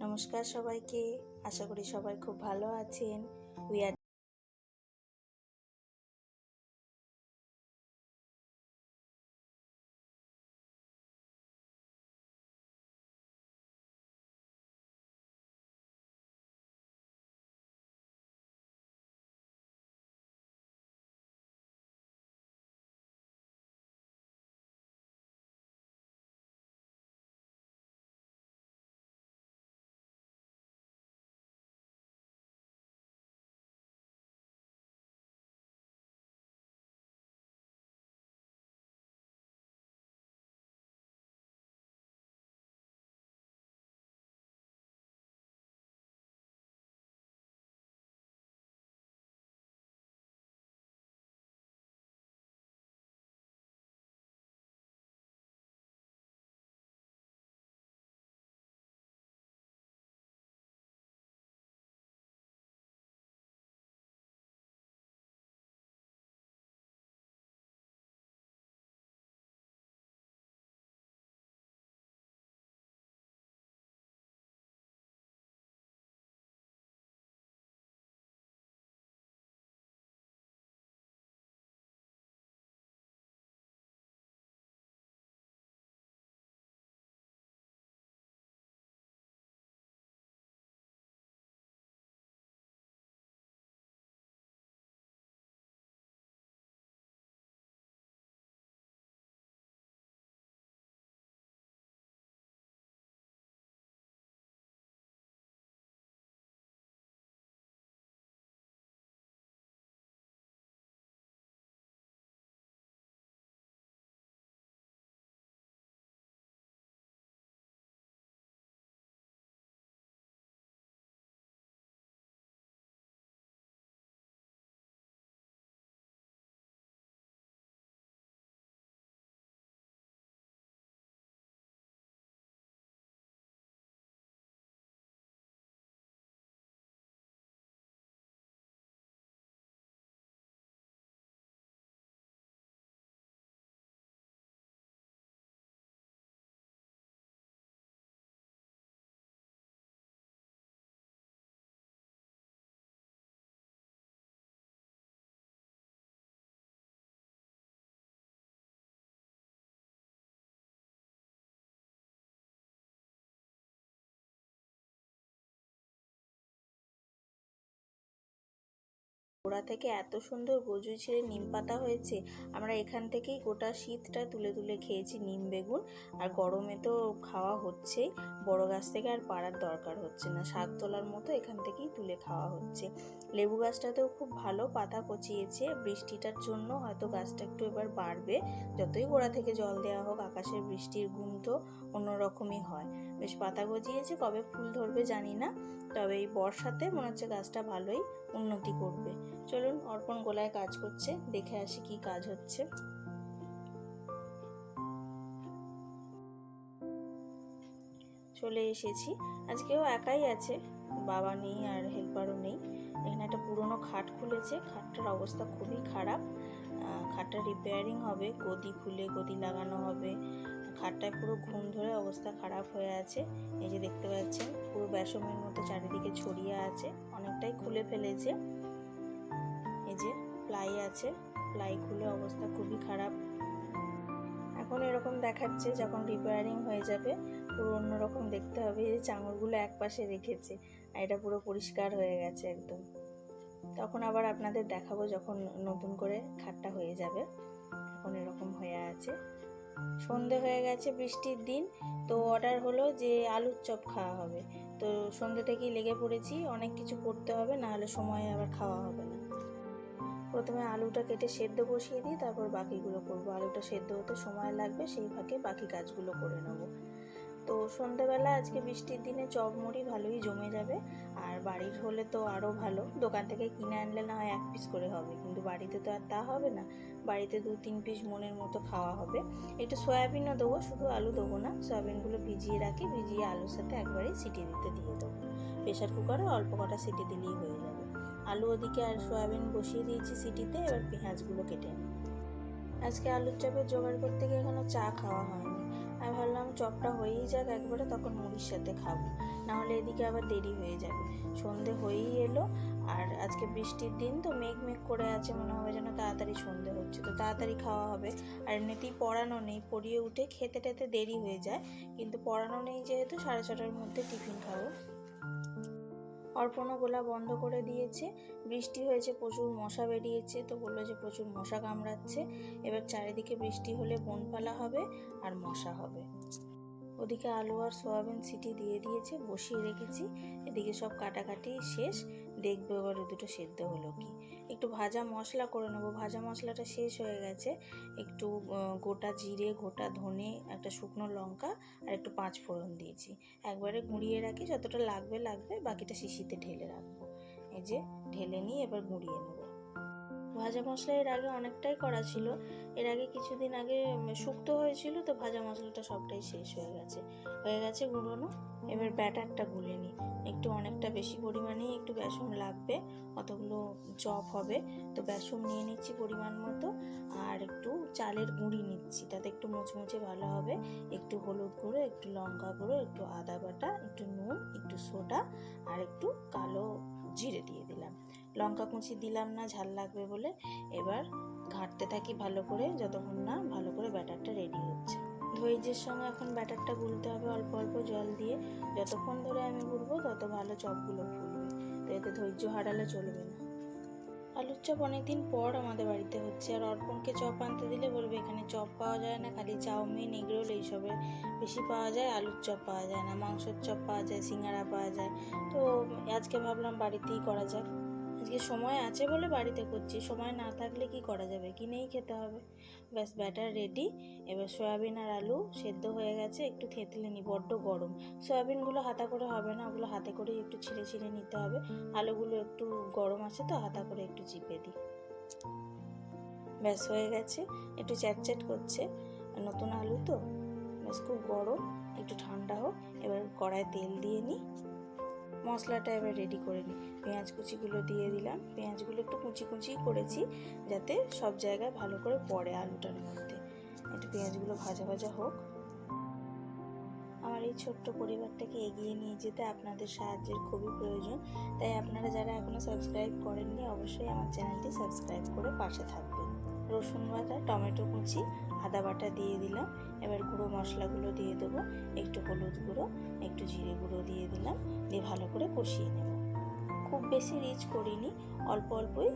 নমস্কার সবাইকে। আশা করি সবাই খুব ভালো আছেন। উই আর গোড়া থেকে এত সুন্দর গজু ছেড়ে নিম পাতা হয়েছে, আমরা এখান থেকেই গোটা শীতটা তুলে তুলে খেয়েছি নিম বেগুন। আর গরমে তো খাওয়া হচ্ছেই, বড় গাছ থেকে আর পাড়ার দরকার হচ্ছে না, শাক তোলার মতো এখান থেকেই তুলে খাওয়া হচ্ছে। লেবু গাছটাতেও খুব ভালো পাতা কচিয়েছে বৃষ্টিটার জন্য হয়তো গাছটা একটু এবার বাড়বে, যতই গোড়া থেকে জল দেওয়া হোক, আকাশের বৃষ্টির গুণ তো অন্যরকমই হয়। বেশ পাতা গজিয়েছে, কবে ফুল ধরবে জানি না, তবে এই বর্ষাতে মনে হচ্ছে গাছটা ভালোই উন্নতি করবে। চলুন অর্পণ গোলায় কাজ করছে, দেখে আসি কি কাজ হচ্ছে। চলে এসেছি। আজকেও একাই আছে, বাবা নেই আর হেল্পারও নেই। এখানে একটা পুরনো খাট খুলেছে, খাটটার অবস্থা খুবই খারাপ। খাটটা রিপেয়ারিং হবে, গদি খুলে গদি লাগানো হবে। খাটটায় পুরো ঘুম ধরে অবস্থা খারাপ হয়ে আছে। এই যে দেখতে পাচ্ছেন, পুরো বেসমের মতো চারিদিকে ছড়িয়ে আছে, অনেকটাই খুলে ফেলেছে। এই যে প্লাই আছে, প্লাই খুলে অবস্থা খুবই খারাপ। এখন এরকম দেখাচ্ছে যখন রিপেয়ারিং হয়ে যাবে, পুরো অন্যরকম দেখতে হবে। এই চাঙড়গুলো এক পাশে রেখেছে, আর এটা পুরো পরিষ্কার হয়ে গেছে একদম। তখন আবার আপনাদের দেখাবো যখন নতুন করে খাটটা হয়ে যাবে, এখন এরকম হয়ে আছে। সন্ধে হয়ে গেছে বৃষ্টির দিন, তো অর্ডার হলো যে আলুর চপ খাওয়া হবে। তো সন্ধে থেকেই লেগে পড়েছি, অনেক কিছু করতে হবে না হলে সময় আবার খাওয়া হবে না। প্রথমে আলুটা কেটে সেদ্ধ বসিয়ে দিই, তারপর বাকিগুলো করব। আলুটা সেদ্ধ হতে সময় লাগবে, সেই ফাঁকে বাকি কাজগুলো করে নেব। তো সন্ধেবেলা আজকে বৃষ্টির দিনে চপ মুড়ি ভালোই জমে যাবে। আর বাড়ির হলে তো আরও ভালো। দোকান থেকে কিনে আনলে না হয় এক পিস করে হবে। কিন্তু বাড়িতে তো আর তা হবে না। বাড়িতে দু তিন পিস মনের মতো খাওয়া হবে। একটু সয়াবিনও দেবো, শুধু আলু দেবো না। সয়াবিনগুলো ভিজিয়ে রাখি, ভিজিয়ে আলুর সাথে একবারেই সিটি দিতে দিয়ে দেবো। প্রেশার কুকারে অল্প কটা সিটি দিলেই হয়ে যাবে। আলু ওদিকে আর সয়াবিন বসিয়ে দিয়েছি সিটিতে, এবার পেঁয়াজগুলো কেটে নিই। আজকে আলুর চাপের জোগাড় করতে গিয়ে এখনও চা খাওয়া হয়নি। চপটা হয়েই যাক একবারে, তখন মুড়ির সাথে খাব। নাহলে এদিকে আবার দেরি হয়ে যাবে। সন্ধে হয়েই এলো, আর আজকে বৃষ্টির দিন তো মেঘ মেঘ করে আছে, মনে হবে যেন তাড়াতাড়ি সন্ধে হচ্ছে। তো তাড়াতাড়ি খাওয়া হবে। আর এমনিতেই পড়ানো নেই, পড়িয়ে উঠে খেতে টেতে দেরি হয়ে যায়। কিন্তু পড়ানো নেই যেহেতু, সাড়ে ছটার মধ্যে টিফিন খাব। অর্পণও গোলা বন্ধ করে দিয়েছে। বৃষ্টি হয়েছে, প্রচুর মশা বেরিয়েছে, তো বলল যে প্রচুর মশা কামড়াচ্ছে। এবার চারিদিকে বৃষ্টি হলে বনপালা হবে আর মশা হবে। ওদিকে আলু আর সোয়াবিন সিটি দিয়ে দিয়েছে, বসিয়ে রেখেছি। এদিকে সব কাটাকাটি শেষ, দেখবে এবার দুটো সেদ্ধ হলো কি। একটু ভাজা মশলা করে নেব। ভাজা মশলাটা শেষ হয়ে গেছে। একটু গোটা জিরে, গোটা ধনে, একটা শুকনো লঙ্কা আর একটু পাঁচ ফোড়ন দিয়েছি। একবারে গুঁড়িয়ে রাখি, যতটা লাগবে লাগবে। বাকিটা শিশিতে ঢেলে রাখব। এই যে, ঢেলে নিয়ে এবার গুঁড়িয়ে নেব। ভাজা মশলা এর আগে অনেকটাই করা ছিল। এর আগে কিছুদিন আগে শুক্তো হয়েছিল, তো ভাজা মশলাটা সবটাই শেষ হয়ে গেছে। হয়ে গেছে গুঁড়োনো। এবার ব্যাটারটা গুলে নিই একটু অনেকটা বেশি পরিমাণেই একটু বেসন লাগবে, অতগুলো চপ হবে। তো বেসন নিয়ে নিচ্ছি পরিমাণ মতো, আর একটু চালের গুঁড়ি নিচ্ছি, তাতে একটু মুচমুচে ভালো হবে। একটু হলুদ গুঁড়ো, একটু লঙ্কা গুঁড়ো, একটু আদা বাটা, একটু নুন, একটু সোডা, আর একটু কালো জিরে দিয়ে দিলাম। লঙ্কা কুচি দিলাম না, ঝাল লাগবে বলে। এবার ঘাঁটতে থাকি ভালো করে, যতক্ষণ না ভালো করে ব্যাটারটা রেডি হচ্ছে। ধৈর্যের সঙ্গে এখন ব্যাটারটা গুলতে হবে অল্প অল্প জল দিয়ে। যতক্ষণ ধরে আমি গুলবো, তত ভালো চপগুলো ফুলবে। তো এতে ধৈর্য হারালে চলবে না। আলুর চপ অনেকদিন পর আমাদের বাড়িতে হচ্ছে। আর অর্পণকে চপ আনতে দিলে বলবে, এখানে চপ পাওয়া যায় না, খালি চাউমিন, এগরোল এইসবের বেশি পাওয়া যায়, আলুর চপ পাওয়া যায় না, মাংসের চপ পাওয়া যায়, সিঙ্গারা পাওয়া যায়। তো আজকে ভাবলাম বাড়িতেই করা যাক। আজকে সময় আছে বলে বাড়িতে করছি। সময় না থাকলে কি করা যাবে? কিনেই খেতে হবে। ব্যাস, ব্যাটার রেডি এবার সয়াবিন আর আলু সেদ্ধ হয়ে গেছে, একটু থেতলে নি বড্ড গরম। সয়াবিনগুলো হাতা করে হবে না, ওগুলো হাতে করে একটু ছিঁড়ে ছিঁড়ে নিতে হবে। আলুগুলো একটু গরম আছে তো, হাতা করে একটু চিপে দিই। ব্যাস, হয়ে গেছে। একটু চ্যাটচ্যাট করছে। নতুন আলু তো। ব্যাস, খুব গরম। একটু ঠান্ডা হোক। এবার কড়ায় তেল দিয়ে নিই। মশলাটা এবার রেডি করে নিই। পেঁয়াজ কুচিগুলো দিয়ে দিলাম। পেঁয়াজগুলো একটু কুচি কুচি করেছি যাতে সব জায়গায় ভালো করে পড়ে আলুটার মধ্যে। একটু পেঁয়াজগুলো ভাজা ভাজা হোক। আমার এই ছোট্ট পরিবারটাকে এগিয়ে নিয়ে যেতে আপনাদের সাহায্যের খুবই প্রয়োজন। তাই আপনারা যারা এখনও সাবস্ক্রাইব করেননি, অবশ্যই আমার চ্যানেলটি সাবস্ক্রাইব করে পাশে থাকবেন। রসুন বাটা, টমেটো কুচি আদা বাটা দিয়ে দিলাম। এবার গুঁড়ো মশলাগুলো দিয়ে দেবো। একটু হলুদ গুঁড়ো, একটু জিরে গুঁড়ো দিয়ে দিলাম। দিয়ে ভালো করে কষিয়ে নেব। খুব বেশি রিচ করিনি। অল্প অল্পই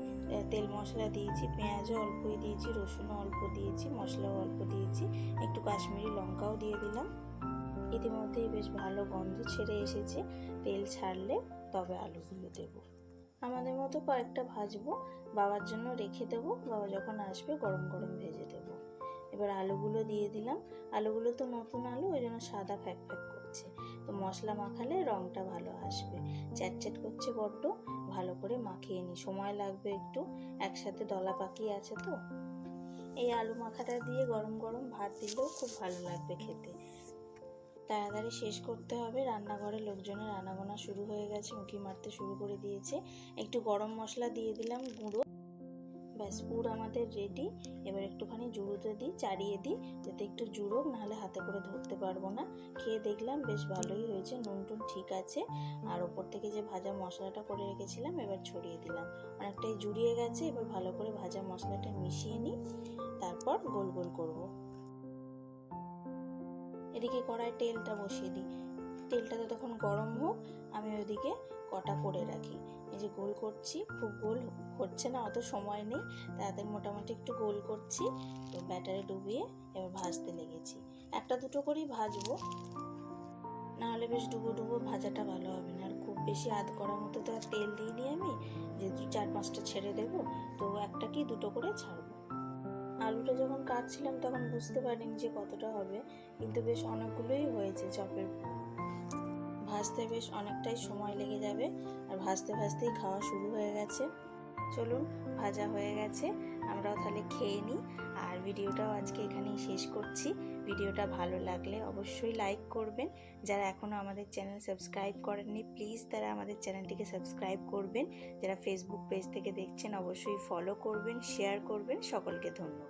তেল মশলা দিয়েছি, পেঁয়াজও অল্পই দিয়েছি, রসুনও অল্প দিয়েছি, মশলাও অল্প দিয়েছি, একটু কাশ্মীরি লঙ্কাও দিয়ে দিলাম। ইতিমধ্যেই বেশ ভালো গন্ধ ছেড়ে এসেছে। তেল ছাড়লে তবে আলুগুলো দেব। আমাদের মতো কয়েকটা ভাজবো, বাবার জন্য রেখে দেবো। বাবা যখন আসবে, গরম গরম ভেজে দেবো। এবার আলুগুলো দিয়ে দিলাম। আলুগুলো তো নতুন আলু, ওই জন্য সাদা ফ্যাক ফ্যাক করছে। তো মশলা মাখালে রঙটা ভালো আসবে। চ্যাটচ্যাট করছে বড্ড, ভালো করে মাখিয়ে নিই সময় লাগবে একটু। একসাথে দলা পাকিয়ে আছে তো। এই আলু মাখাটা দিয়ে গরম গরম ভাত দিলেও খুব ভালো লাগবে খেতে। তাড়াতাড়ি শেষ করতে হবে। রান্নাঘরে লোকজনের আনাগোনা শুরু হয়ে গেছে। উঁকি মারতে শুরু করে দিয়েছে। একটু গরম মশলা দিয়ে দিলাম, গুঁড়ো। ব্যাস, পুর আমাদের রেডি এবার একটুখানি জুড়োতে দিই, চাড়িয়ে দিই, যাতে একটু জুড়োক নাহলে হাতে করে ধরতে পারব না। খেয়ে দেখলাম বেশ ভালোই হয়েছে, নুন টুন ঠিক আছে। আর ওপর থেকে যে ভাজা মশলাটা করে রেখেছিলাম, এবার ছড়িয়ে দিলাম। অনেকটাই জুড়িয়ে গেছে, এবার ভালো করে ভাজা মশলাটা মিশিয়ে নিই, তারপর গোল গোল করব। এদিকে কড়ায় তেলটা বসিয়ে দিই। তেলটা তখন গরম হোক, আমি ওদিকে কটা করে রাখি। এই যে গোল করছি, খুব গোল হচ্ছে না, অত সময় নেই। তাতে মোটামুটি একটু গোল করছি, তো ব্যাটারে ডুবিয়ে এবার ভাজতে লেগেছি। একটা দুটো করেই ভাজবো। নাহলে বেশ ডুবো ডুবো ভাজাটা ভালো হবে না। আর খুব বেশি আধ করার মতো তো আর তেল দিইনি আমি। যে দু চার পাঁচটা ছেড়ে দেবো, তো একটা কি দুটো করে ছাড়বো। আলুটা যখন কাটছিলাম তখন বুঝতে পারিনি যে কতটা হবে। কিন্তু বেশ অনেকগুলোই হয়েছে চপের ভাজতে বেশ অনেকটাই সময় লেগে যাবে। আর ভাজতে ভাজতেই খাওয়া শুরু হয়ে গেছে। চলুন, ভাজা হয়ে গেছে। আমরাও তাহলে খেয়ে নিই। আর ভিডিওটাও আজকে এখানেই শেষ করছি। ভিডিওটা ভালো লাগলে অবশ্যই লাইক করবেন। যারা এখনও আমাদের চ্যানেল সাবস্ক্রাইব করেননি প্লিজ তারা আমাদের চ্যানেলটিকে সাবস্ক্রাইব করবেন। যারা ফেসবুক পেজ থেকে দেখছেন, অবশ্যই ফলো করবেন শেয়ার করবেন। সকলকে ধন্যবাদ।